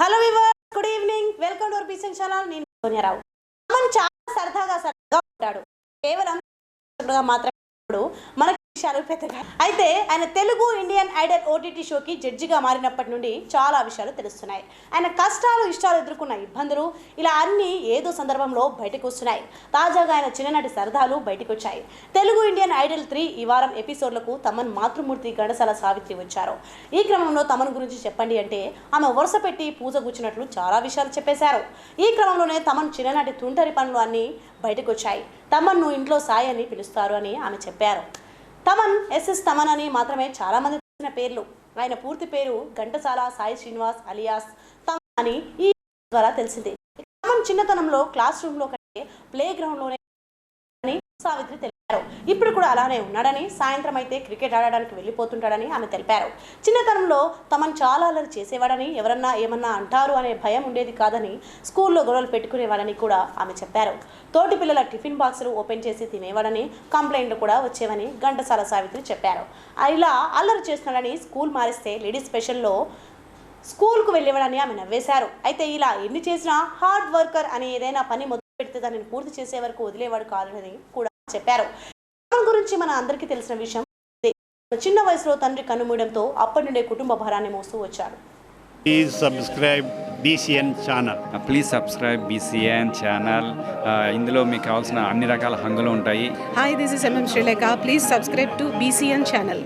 Hello viewer good evening welcome to పిసింగ్ channel నేను సోనియారావు అమన్ చాలా సరదాగా సరదాగా ఉంటాడు. కేవలం మాత్రమే విషయాలు పెద్దగా. అయితే ఆయన తెలుగు ఇండియన్ ఐడల్ ఓటీటీ షోకి జడ్జిగా మారినప్పటి నుండి చాలా విషయాలు తెలుస్తున్నాయి. ఆయన కష్టాలు ఇష్టాలు ఎదుర్కొన్న ఇబ్బందులు ఇలా అన్ని ఏదో సందర్భంలో బయటకు వస్తున్నాయి. తాజాగా ఆయన చిన్ననాటి సరదాలు బయటకు వచ్చాయి తెలుగు ఇండియన్ ఐడల్ త్రీ ఈ వారం ఎపిసోడ్లకు తమన్ మాతృమూర్తి గణశాల సావిత్రి వచ్చారు. ఈ క్రమంలో తమన్ గురించి చెప్పండి అంటే ఆమె వరుస పెట్టి పూజ కూర్చున్నట్లు చాలా విషయాలు చెప్పేశారు. ఈ క్రమంలోనే తమన్ చిన్ననాటి తుంటరి పనులు అన్నీ బయటకు వచ్చాయి తమన్ను ఇంట్లో సాయి అని పిలుస్తారు అని ఆమె చెప్పారు. తమన్ ఎస్ఎస్ తమన్ అని మాత్రమే చాలా మంది తెలిసిన పేర్లు. ఆయన పూర్తి పేరు ఘంటసాల సాయి శ్రీనివాస్ అలియాస్ తమన్ అని ఈ ద్వారా తెలిసింది. తమన్ చిన్నతనంలో క్లాస్ రూమ్లో కంటే ప్లే గ్రౌండ్లోనే సావిత్రి తెలియదు ఇప్పుడు కూడా అలానే ఉన్నాడని సాయంత్రం అయితే క్రికెట్ ఆడడానికి వెళ్ళిపోతుంటాడని ఆమె తెలిపారు. చిన్నతనంలో తమను చాలా అల్లరి చేసేవాడని ఎవరన్నా ఏమన్నా అంటారు అనే భయం ఉండేది కాదని స్కూల్లో గొడవలు పెట్టుకునేవాడని కూడా ఆమె చెప్పారు. తోటి పిల్లల టిఫిన్ బాక్సులు ఓపెన్ చేసి తినేవాడని కంప్లైంట్లు కూడా వచ్చేవని ఘంటసాల సావిత్రి చెప్పారు. ఇలా అల్లరి చేస్తున్నాడని స్కూల్ మారిస్తే లేడీస్ స్పెషల్లో స్కూల్కు వెళ్ళేవాడని ఆమె నవ్వేశారు. అయితే ఇలా ఎన్ని చేసినా హార్డ్ వర్కర్ అని ఏదైనా పని మొదలు పెడితే దానిని పూర్తి చేసే వరకు వదిలేవాడు కాదని కూడా చెప్పారు. తమన్ గురించి మన అందరికీ తెలిసిన విషయం. చిన్న వయసులో తండ్రి కన్నుమూయడంతో అప్పటి నుండే కుటుంబ భారాన్ని మోస్తూ వచ్చాడు please subscribe BCN channel please subscribe BCN channel ఇందులో మీకు కావాల్సిన అన్ని రకాల హంగులు ఉంటాయి Hi, this is MM Sri Lanka. Please subscribe to BCN channel.